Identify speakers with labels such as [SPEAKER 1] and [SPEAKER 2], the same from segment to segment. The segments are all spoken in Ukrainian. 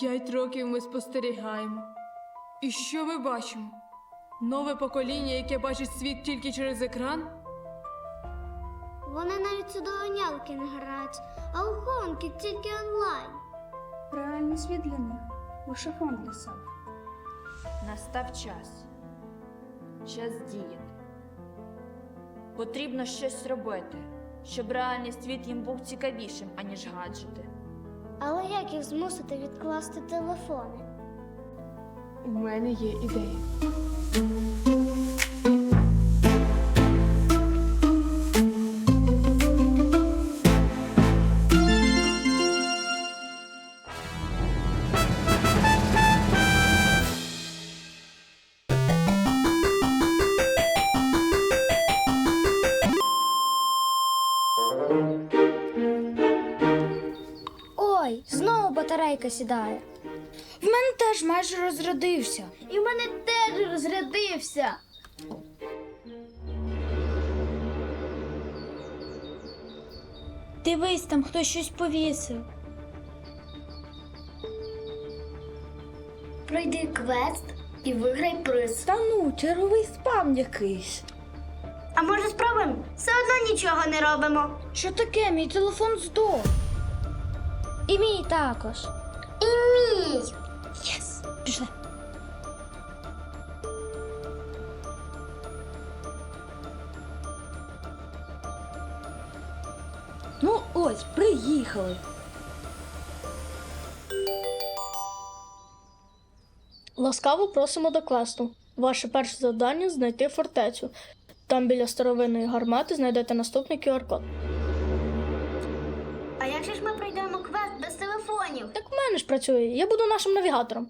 [SPEAKER 1] П'ять років ми спостерігаємо. І що ми бачимо? Нове покоління, яке бачить світ тільки через екран?
[SPEAKER 2] Вони навіть у доганялки не грають, а у гонки тільки онлайн.
[SPEAKER 3] Реальний світ для них лише фон для себе.
[SPEAKER 4] Настав час. Час діяти. Потрібно щось робити, щоб реальний світ їм був цікавішим, аніж гаджети.
[SPEAKER 2] Але як їх змусити відкласти телефони?
[SPEAKER 1] У мене є ідея.
[SPEAKER 2] Батарейка сідає.
[SPEAKER 3] В мене теж майже розрядився.
[SPEAKER 2] І в мене теж розрядився.
[SPEAKER 3] Дивись, там хтось щось повісив.
[SPEAKER 2] Пройди квест і виграй приз.
[SPEAKER 3] Та ну, черговий спам якийсь.
[SPEAKER 2] А може спробуємо? Все одно нічого не робимо.
[SPEAKER 3] Що таке? Мій телефон здох.
[SPEAKER 2] І мій також. І мій.
[SPEAKER 3] Єс, пішли. Ну ось, приїхали.
[SPEAKER 5] Ласкаво просимо до квесту. Ваше перше завдання знайти фортецю. Там біля старовинної гармати знайдете наступний QR-код. Працює, я буду нашим навігатором.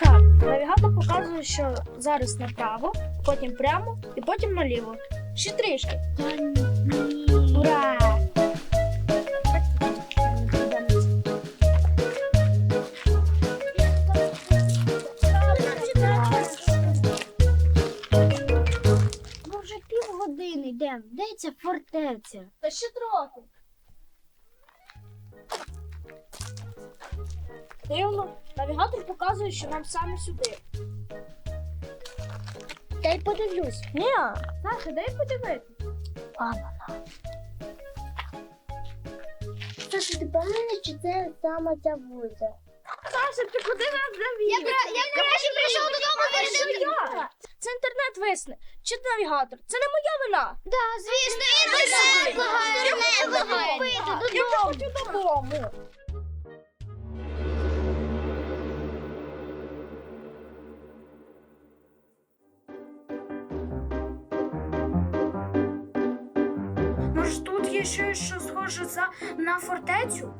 [SPEAKER 5] Так, навігатор показує, що зараз направо, потім прямо і потім наліво. Ще трішки. Ура!
[SPEAKER 2] Півгодини. Де ця фортеця?
[SPEAKER 5] Та ще трохи. Дивно, навігатор показує, що нам саме сюди.
[SPEAKER 2] Дай подивлюсь.
[SPEAKER 5] Ні, Саша, дай подивитися.
[SPEAKER 2] Саша, ти певна, чи це саме ця вулиця?
[SPEAKER 5] Саша, ти куди нас завів?
[SPEAKER 2] Я, я краще прийшов додому
[SPEAKER 5] А що я? Це інтернет висне. Чи навігатор? Це не моя вина.
[SPEAKER 2] Да, звісно, і не благає, не.
[SPEAKER 5] Я хочу додому.
[SPEAKER 3] Може тут є щось, що схоже за... на фортецю?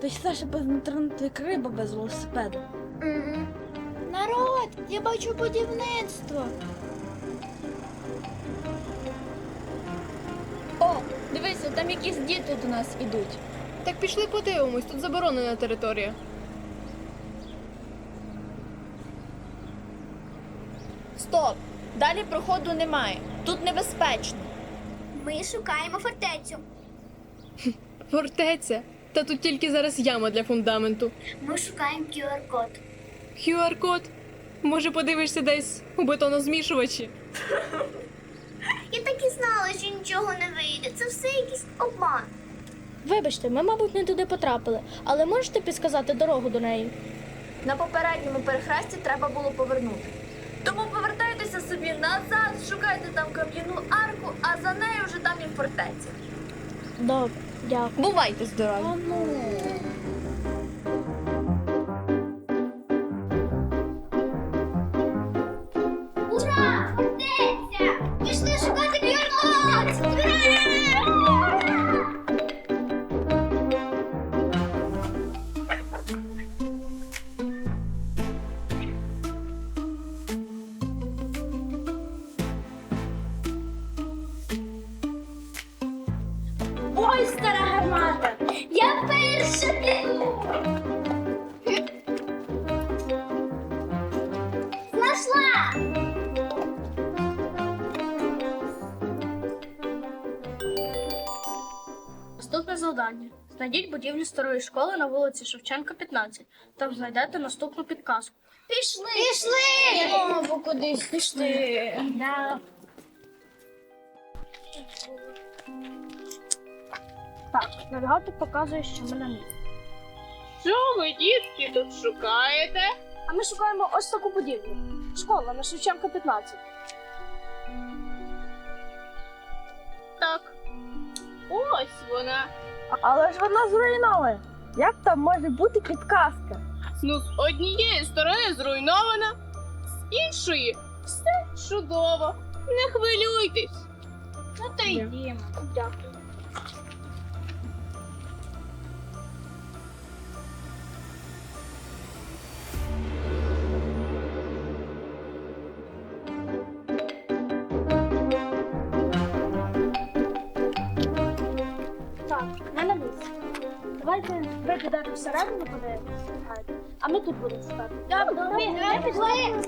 [SPEAKER 6] Та й Саша без інтернету як риба без велосипеду.
[SPEAKER 3] Народ, я бачу будівництво.
[SPEAKER 5] О, дивися, там якісь діти до нас ідуть.
[SPEAKER 1] Так пішли подивимось, тут заборонена територія.
[SPEAKER 4] Стоп! Далі проходу немає. Тут небезпечно.
[SPEAKER 2] Ми шукаємо фортецю.
[SPEAKER 1] Фортеця. Та тут тільки зараз яма для фундаменту.
[SPEAKER 2] Ми шукаємо QR-код.
[SPEAKER 1] QR-код. Може, подивишся десь у бетонозмішувачі?
[SPEAKER 2] Я так і знала, що нічого не вийде. Це все якийсь обман.
[SPEAKER 5] Вибачте, ми, мабуть, не туди потрапили, але можете підказати дорогу до неї?
[SPEAKER 4] На попередньому перехресті треба було повернути. Тому повертайтеся собі назад, шукайте там кам'яну арку, а за нею вже там і фортеця.
[SPEAKER 5] Добре, дякую.
[SPEAKER 4] Бувайте здорові!
[SPEAKER 2] Ура!
[SPEAKER 3] Ой, стара гармата!
[SPEAKER 2] Я перша! Нашла!
[SPEAKER 5] Наступне завдання. Знайдіть будівлю старої школи на вулиці Шевченка, 15. Там знайдете наступну підказку.
[SPEAKER 2] Пішли! Пішли!
[SPEAKER 5] Або кудись пішли. Да. Так, навігатор показує, що ми на місці.
[SPEAKER 1] Що ви, дітки, тут шукаєте?
[SPEAKER 5] А ми шукаємо ось таку будівлю. Школа на Шевченка 15.
[SPEAKER 1] Так. Ось вона.
[SPEAKER 6] Але ж вона зруйнована. Як там може бути підказка?
[SPEAKER 1] Ну, з однієї сторони зруйнована, з іншої все чудово. Не хвилюйтесь.
[SPEAKER 5] Ну то йдімо. Дякую. Ви підете всередину подивитися, а ми тут будемо шукати. Добре, пішли.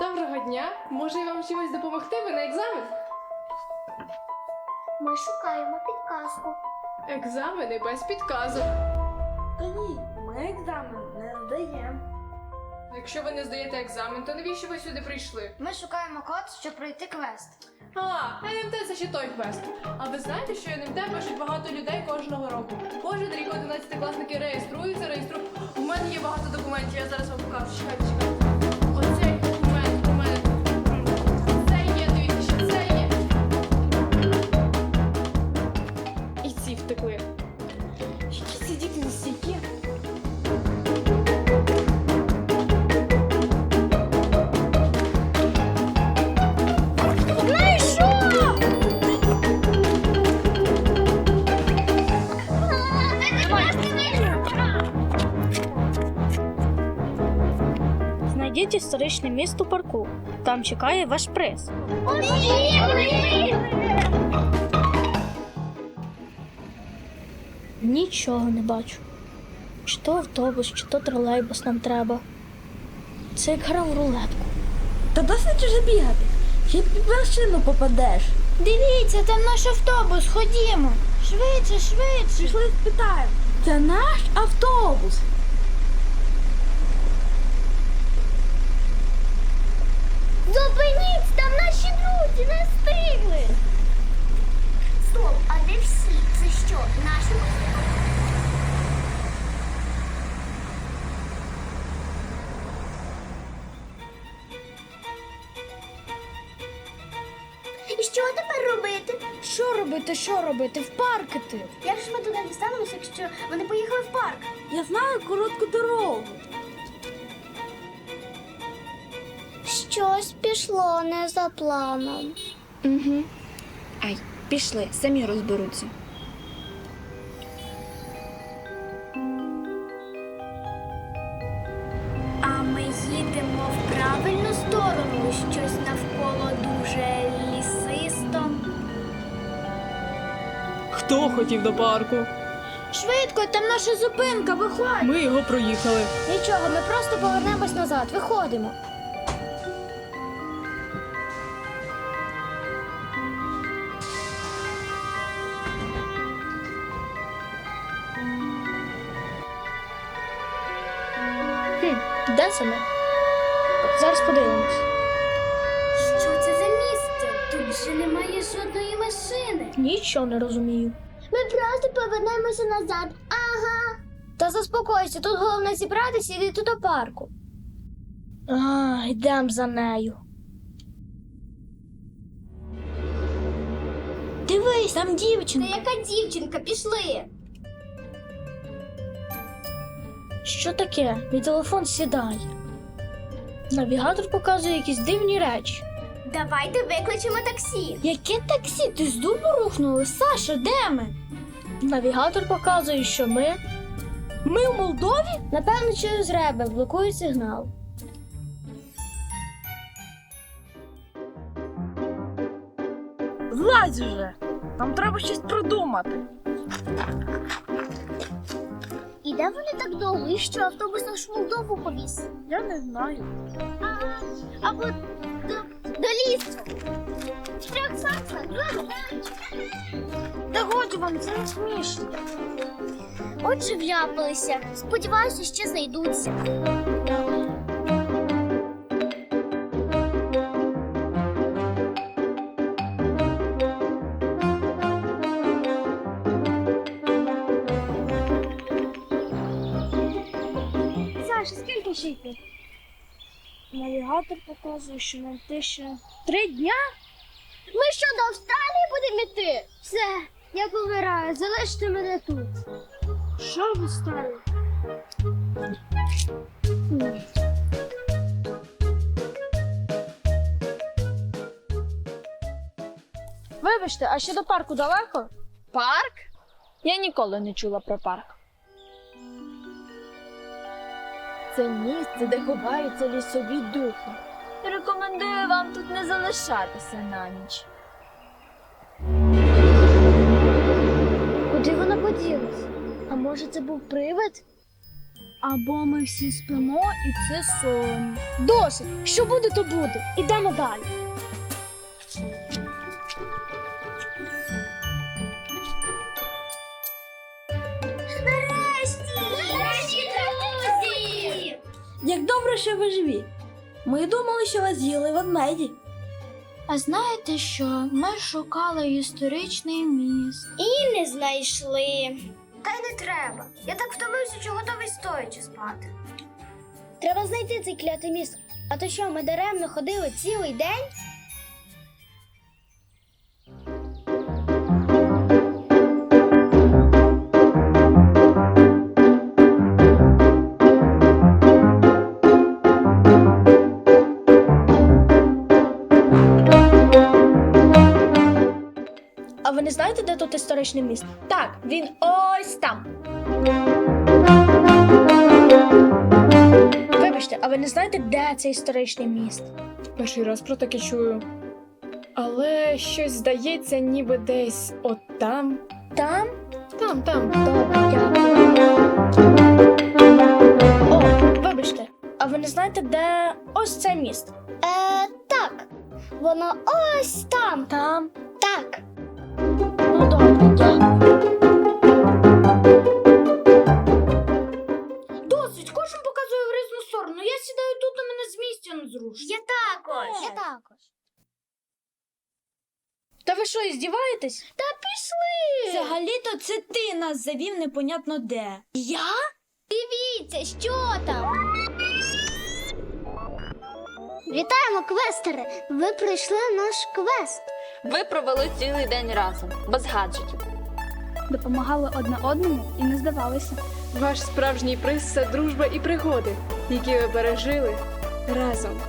[SPEAKER 1] Доброго дня. Може я вам чимось допомогти? Ви на екзамен?
[SPEAKER 2] Ми шукаємо підказку.
[SPEAKER 1] Екзамени без підказок.
[SPEAKER 6] Та ні, ми екзамен не здаємо.
[SPEAKER 1] Якщо ви не здаєте екзамен, то навіщо ви сюди прийшли?
[SPEAKER 3] Ми шукаємо код, щоб пройти квест.
[SPEAKER 1] А, НМТ це ще той квест. А ви знаєте, що НМТ пишуть багато людей кожного року. Кожен рік 11 класники реєструються, реєструють. У мене є багато документів, я зараз вам покажу. Чекайте, чекайте.
[SPEAKER 5] Знайдіть місто парку. Там чекає ваш приз. Нічого не бачу. Чи то автобус, чи то тролейбус нам треба. Це як гра в рулетку.
[SPEAKER 6] Та досить уже бігати. Ще під машину попадеш.
[SPEAKER 3] Дивіться, там наш автобус, ходімо. Швидше, швидше.
[SPEAKER 6] Пішли спитаємо. Це наш автобус.
[SPEAKER 2] Зупиніться, там наші друзі не встигли. Стоп, а де всі? Це що, наші? І що тепер робити?
[SPEAKER 3] Що робити, що робити? В парк іти.
[SPEAKER 2] Як ж ми туди дістанемося, якщо вони поїхали в парк?
[SPEAKER 6] Я знаю коротку дорогу.
[SPEAKER 2] Щось пішло не за планом.
[SPEAKER 7] Угу. Ай, пішли, самі розберуться.
[SPEAKER 2] А ми їдемо в правильну сторону, щось навколо дуже лісисто.
[SPEAKER 1] Хто хотів до парку?
[SPEAKER 3] Швидко, там наша зупинка, виходь.
[SPEAKER 1] Ми його проїхали.
[SPEAKER 3] Нічого, ми просто повернемось назад, виходимо.
[SPEAKER 5] Де це ми? Зараз подивимось.
[SPEAKER 2] Що це за місце? Тут же немає жодної машини.
[SPEAKER 5] Нічого не розумію.
[SPEAKER 2] Ми просто повернемося назад. Ага.
[SPEAKER 3] Та заспокойся, тут головне зібратися і йти до парку.
[SPEAKER 5] А, йдемо за нею.
[SPEAKER 3] Дивись, там
[SPEAKER 2] Та
[SPEAKER 3] дівчинка.
[SPEAKER 2] яка дівчинка, пішли.
[SPEAKER 5] Що таке? Мій телефон сідає. Навігатор показує якісь дивні речі.
[SPEAKER 2] Давайте викличемо таксі.
[SPEAKER 3] Яке таксі? Ти з дубу рухнули? Саша, де ми?
[SPEAKER 5] Навігатор показує, що ми. Ми в Молдові?
[SPEAKER 3] Напевно, через ребе блокує сигнал.
[SPEAKER 8] Злазь уже! Нам треба щось придумати.
[SPEAKER 2] Де вони так довго? І що автобус наш Молдову повіз?
[SPEAKER 8] Я не знаю.
[SPEAKER 2] Або до, до лісу. Трьох саксах,
[SPEAKER 5] Та годі вам, це не смішно.
[SPEAKER 2] Отже, вляпалися. Сподіваюся, ще знайдуться.
[SPEAKER 5] Навігатор показує, що нам йти ще три дня.
[SPEAKER 2] Ми що, до Австралії будемо йти? Все, я помираю, залиште мене тут.
[SPEAKER 5] Що ви стали? Вибачте, а ще до парку далеко?
[SPEAKER 4] Парк? Я ніколи не чула про парк. Це місце, де ховаються лісові духи. Рекомендую вам тут не залишатися на ніч.
[SPEAKER 2] Куди вона поділась? А може це був привид?
[SPEAKER 5] Або ми всі спимо, і це сон. Досить! Що буде, то буде. Ідемо далі.
[SPEAKER 3] Як добре, що ви живі. Ми думали, що вас з'їли ведмеді.
[SPEAKER 5] А знаєте що? Ми шукали історичний міст.
[SPEAKER 2] І не знайшли. Та й не треба. Я так втомився, що готовий стоячи спати. Треба знайти цей клятий міст. А то що, ми даремно ходили цілий день?
[SPEAKER 5] Знаєте, де тут історичний міст? Так, він ось там. Вибачте, а ви не знаєте, де цей історичний міст?
[SPEAKER 1] Перший раз про таке чую. Але щось здається, ніби десь от там.
[SPEAKER 5] Там?
[SPEAKER 1] Там, там.
[SPEAKER 5] Добре, дякую. О, вибачте, а ви не знаєте, де ось цей міст?
[SPEAKER 2] Е, так. Воно ось там.
[SPEAKER 5] Там.
[SPEAKER 2] Так.
[SPEAKER 5] Ну. Досить, кожен показує в різну сторону. Я сідаю тут, а мене з місця не зрушить.
[SPEAKER 2] Я також. Я також.
[SPEAKER 5] Та ви що, здіваєтесь?
[SPEAKER 2] Та пішли.
[SPEAKER 3] Взагалі-то це ти нас завів непонятно де.
[SPEAKER 2] Я? Дивіться, що там. Вітаємо, квестери! Ви пройшли наш квест.
[SPEAKER 9] Ви провели цілий день разом, без гаджетів.
[SPEAKER 5] Допомагали одне одному і не здавалися.
[SPEAKER 1] Ваш справжній приз це дружба і пригоди, які ви пережили разом.